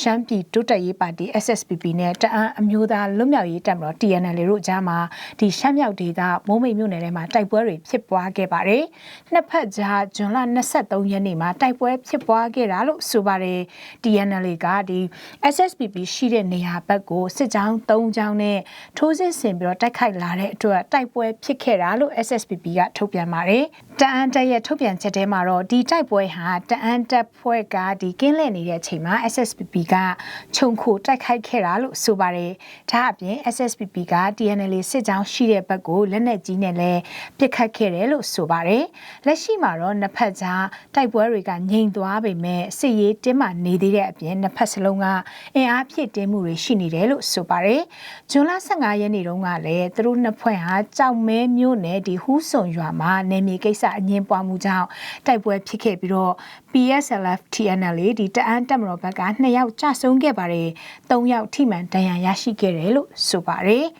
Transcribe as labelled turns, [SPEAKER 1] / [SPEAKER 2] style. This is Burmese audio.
[SPEAKER 1] ရှမ်းပြည်တိုးတက်ရေးပါတီ SSPP နဲ့တအန်းအမျိုးသားလွတ်မြောက်ရေးတပ်မတော် TNL တို့ကြားမှာဒီရှမ်းမြောက်ဒေသမိုးမိတ်မြို့နယ်ထဲမှာတိုက်ပွဲတွေဖြစ်ပွားခဲ့ပါတယ်။နှစ်ဖက်ကြားဇွန်လ23ရက်နေ့မှာတိုက်ပွဲဖြစ်ပွားခဲ့တာလို့ဆိုပါတယ် TNL ကဒီ SSPP ရှိတဲ့နေရာဘက်ကိုစစ်ကြောင်း၃ကြောင်းနဲ့ထိုးစစ်ဆင်ပြီးတော့တိုက်ခိုက်လာတဲ့အတွက်တိုက်ပွဲဖြစ်ခဲ့တာလို့ SSPP ကထုတ်ပြန်ပါတယ်။တအန်းတပ်ရဲ့ထုတ်ပြန်ချက်ထဲမှာတော့ဒီတိုက်ပွဲဟာတအန်းတပ်ဖွဲ့ကဒီကင်းလှည့်နေတဲ့အချိန်မှာ SSPP ကခြုံခိုတိုက်ခိုက်ခဲ့တာလို့ဆိုပါတယ်။ဒါအပြင် SSPP က TNL စစ်ကြောင်းရှိတဲ့ဘက်ကိုလက်နက်ကြီးနဲ့လည်းပစ်ခတ်ခဲ့တယ်လို့ဆိုပါတယ်။လက်ရှိမှာတော့နှစ်ဖက်ကြားတိုက်ပွဲတွေကငြိမ်သွားပေမဲ့စစ်ရေးတင်းမာနေသေးတဲ့အပြင်နှစ်ဖက်စလုံးကအင်အားဖြည့်တင်းမှုတွေရှိနေတယ်လို့ဆိုပါတယ်။ဇွန်လ15ရက်နေ့တုန်းကလည်းသူတို့နှစ်ဖွဲ့ဟာကြောက်မဲမြို့နယ်ဒီဟူးစုံရွာမှာနေမြေကိစ္စအငင်းပွားမှုကြောင့်တိုက်ပွဲဖြစ်ခဲ့ပြီးတော့ PSLF TNL ဒီတအန်းတက်မတော်ဘက်က2ယောက်ကြာဆုံးခဲ့ပါတယ်။3ယောက်ထိမှန်ဒဏ်ရာရရှိခဲ့တယ်လို့ဆိုပါတယ်။